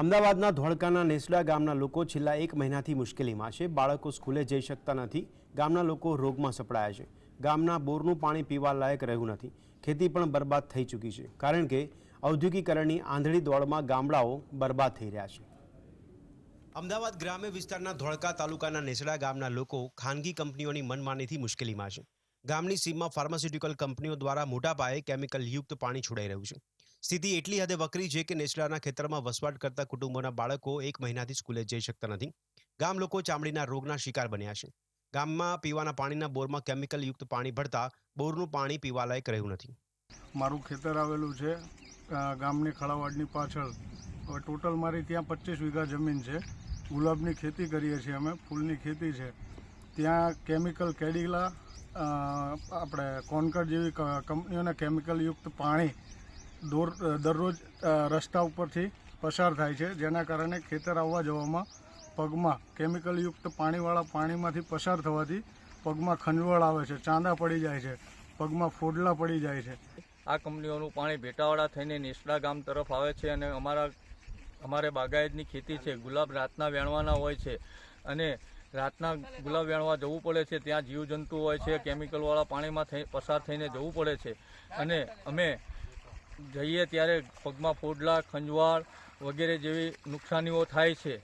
અમદાવાદના ધોળકાના નેસડા ગામના લોકો છેલ્લા એક મહિનાથી મુશ્કેલીમાં છે. બાળકો સ્કૂલે જઈ શકતા નથી. ગામના લોકો રોગમાં સપડાયા છે. ગામના બોરનું પાણી પીવા લાયક રહ્યું નથી. ખેતી પણ બરબાદ થઈ ચૂકી છે. કારણ કે ઔદ્યોગિકરણની આંધળી દોડમાં ગામડાઓ બરબાદ થઈ રહ્યા છે. અમદાવાદ ગ્રામ્ય વિસ્તારના ધોળકા તાલુકાના નેસડા ગામના લોકો ખાનગી કંપનીઓની મનમાનીથી મુશ્કેલીમાં છે. ગામની સીમમાં ફાર્માસ્યુટિકલ કંપનીઓ દ્વારા મોટા પાયે કેમિકલ યુક્ત પાણી છોડાઈ રહ્યું છે. સ્થિતિ એટલી હદે વકરી છે કે નેસડાના ખેતરમાં વસવાટ કરતા કુટુંબોના બાળકો એક મહિનાથી સ્કૂલે જઈ શકતા નથી. ગામ લોકો ચામડીના રોગના શિકાર બન્યા છે. ગામમાં પીવાના પાણીના બોરમાં કેમિકલ યુક્ત પાણી ભરતા બોરનું પાણી પીવાલાયક રહ્યું નથી. મારું ખેતર આવેલું છે. ગામની ખળાવાડની પાછળ. હવે ટોટલ મારી ત્યાં પચીસ વીઘા જમીન છે. ગુલાબની ખેતી કરીએ છીએ અમે, ફૂલની ખેતી છે. ત્યાં કેમિકલ કેડિલા આપણે કોન્કર જેવી કંપનીઓના કેમિકલયુક્ત પાણી દોર દરરોજ રસ્તા ઉપરથી પસાર થાય છે, જેના કારણે ખેતર આવવા જવામાં પગમાં કેમિકલયુક્ત પાણીવાળા પાણીમાંથી પસાર થવાથી પગમાં ખંજવળ આવે છે, ચાંદા પડી જાય છે, પગમાં ફોડલા પડી જાય છે. આ કંપનીઓનું પાણી ભેટાવાળા થઈને નેસડા ગામ તરફ આવે છે અને અમારા, અમારે બાગાયતની ખેતી છે, ગુલાબ રાતના વેણવાના હોય છે અને રાતના ગુલાબ વેણવા જવું પડે છે, ત્યાં જીવજંતુ હોય છે, કેમિકલવાળા પાણીમાં પસાર થઈને જવું પડે છે અને અમે જઈએ ત્યારે પગમાં ફોડલા ખંજવાળ વગેરે જેવી નુકસાનીઓ થાય છે.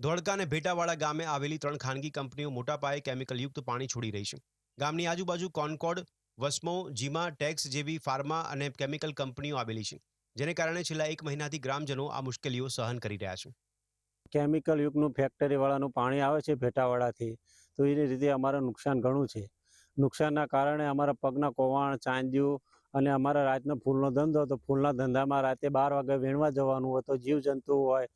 ધોળકા અને ભેટાવાળા ગામે આવેલી ત્રણ ખાનગી કંપનીઓ મોટા પાયે કેમિકલયુક્ત પાણી છોડી રહી છે. ગામની આજુબાજુ કોનકોડ વસ્મો જીમા ટેક્સ જેવી ફાર્મા અને કેમિકલ કંપનીઓ આવેલી છે જેને કારણે છેલ્લા એક મહિનાથી ગ્રામજનો આ મુશ્કેલીઓ સહન કરી રહ્યા છે. કેમિકલ યુગનું ફેક્ટરીવાળાનું પાણી આવે છે ભેટાવાળાથી તો એ રીતે અમારું નુકસાન ઘણું છે. નુકસાનના કારણે અમારા પગના કોવાણ ચાંદ્યું અને અમારા રાતનો ફૂલનો ધંધો હતો. ફૂલના ધંધામાં રાતે બાર વાગે વીણવા જવાનું હતું જીવજંતુ હોય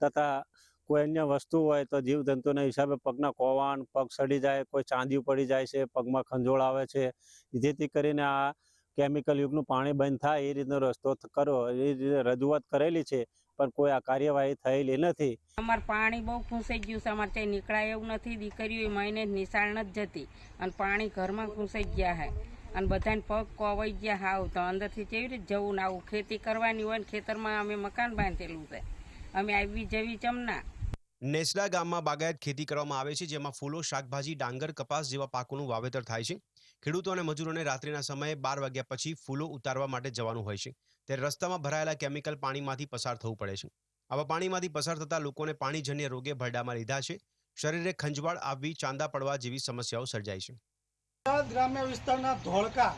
તથા કોઈ અન્ય વસ્તુ હોય તો જીવજંતુના હિસાબે પગના કોવાણ, પગ સડી જાય, કોઈ ચાંદી પડી જાય છે, પગમાં ખંજોળ આવે છે. જેથી કરીને આ કેમિકલ પાણી બંધ થાય એ રીતનો રસ્તો કરો, એ રીતે રજૂઆત કરેલી છે, પણ કોઈ આ કાર્યવાહી થયેલી નથી. અમારે પાણી બહુ ખૂંસાઈ ગયું છે. અમારે ત્યાં નીકળાય એવું નથી. દીકરીઓ મહિને નિશાળ નથી જતી. અને પાણી ઘરમાં ખૂંસાઈ ગયા હે. અને બધાને પગ કોવાઈ ગયા હાવ. તો અંદરથી કેવી રીતે જવું ને આવું ખેતી કરવાની હોય ને ખેતરમાં અમે મકાન બાંધેલું છે. અમે આવી જવી ચમના. નેસડા ગામમાં બાગાયત ખેતી કરવામાં આવે છે, જેમાં ફૂલો, શાકભાજી, ડાંગર, કપાસ જેવા પાકોનું વાવેતર થાય છે. ખેડૂતો અને મજૂરોને રાત્રિના સમયે બાર વાગ્યા પછી ફૂલો ઉતારવા માટે જવાનું હોય છે. ત્યારે રસ્તામાં ભરાયેલા કેમિકલ પાણીમાંથી પસાર થવું પડે છે. આવા પાણીમાંથી પસાર થતા લોકોને પાણીજન્ય રોગે ભરડામાં લીધા છે. શરીરે ખંજવાળ આવવી, ચાંદા પડવા જેવી સમસ્યાઓ સર્જાય છે. ગ્રામ્ય વિસ્તારના ધોળકા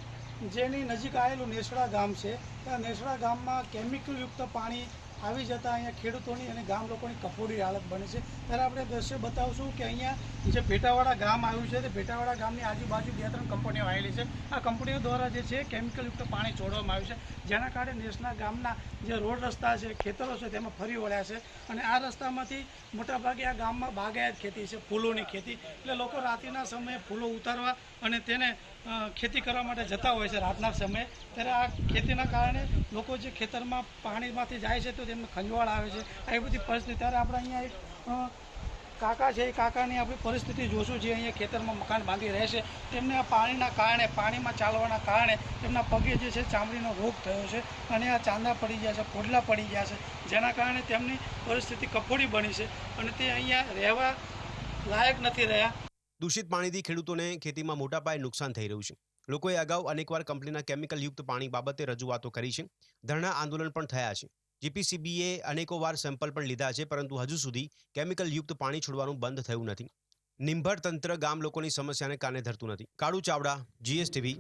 જેની નજીક આવેલું નેસડા ગામ છે. ત્યાં નેસડા ગામમાં કેમિકલયુક્ત પાણી આવી જતાં અહીંયા ખેડૂતોની અને ગામ લોકોની કફોડી હાલત બને છે. ત્યારે આપણે દ્રશ્ય બતાવશું કે અહીંયા જે ભેટાવાડા ગામ આવ્યું છે તે ભેટાવાડા ગામની આજુબાજુ બે ત્રણ કંપનીઓ આવેલી છે. આ કંપનીઓ દ્વારા જે છે કેમિકલયુક્ત પાણી છોડવામાં આવ્યું છે. જેના કારણે નેસના ગામના જે રોડ રસ્તા છે, ખેતરો છે તેમાં ફરી વળ્યા છે. અને આ રસ્તામાંથી મોટાભાગે આ ગામમાં બાગાયત ખેતી છે, ફૂલોની ખેતી. એટલે લોકો રાત્રિના સમયે ફૂલો ઉતારવા અને તેને ખેતી કરવા માટે જતા હોય છે રાતના સમયે. ત્યારે આ ખેતીના કારણે લોકો જે ખેતરમાં પાણીમાંથી જાય છે તો તેમને ખંજવાળ આવે છે. આવી બધી પરિસ્થિતિ. ત્યારે આપણે અહીંયા એક કાકા છે એ કાકાની આપણી પરિસ્થિતિ જોશું. જે અહીંયા ખેતરમાં મકાન બાંધી રહે છે. તેમને આ પાણીના કારણે, પાણીમાં ચાલવાના કારણે તેમના પગે જે છે ચામડીનો રોગ થયો છે અને આ ચાંદા પડી ગયા છે ફોડલા પડી ગયા છે. જેના કારણે તેમની પરિસ્થિતિ કફોડી બની છે. અને તે અહીંયા રહેવા લાયક નથી રહ્યા. દૂષિત પાણીથી ખેડૂતોને ખેતીમાં મોટા પાયે નુકસાન થઈ રહ્યું છે. લોકોએ અગાઉ અનેકવાર કંપનીના કેમિકલયુક્ત પાણી બાબતે રજૂઆતો કરી છે. ધરણા આંદોલન પણ થયા છે. જીપીસીબીએ અનેકોવાર સેમ્પલ પણ લીધા છે, પરંતુ હજુ સુધી કેમિકલયુક્ત પાણી છોડવાનું બંધ થયું નથી. નિંભર તંત્ર ગામ લોકોની સમસ્યાને કાને ધરતું નથી. કાળુ ચાવડા, જીએસટીવી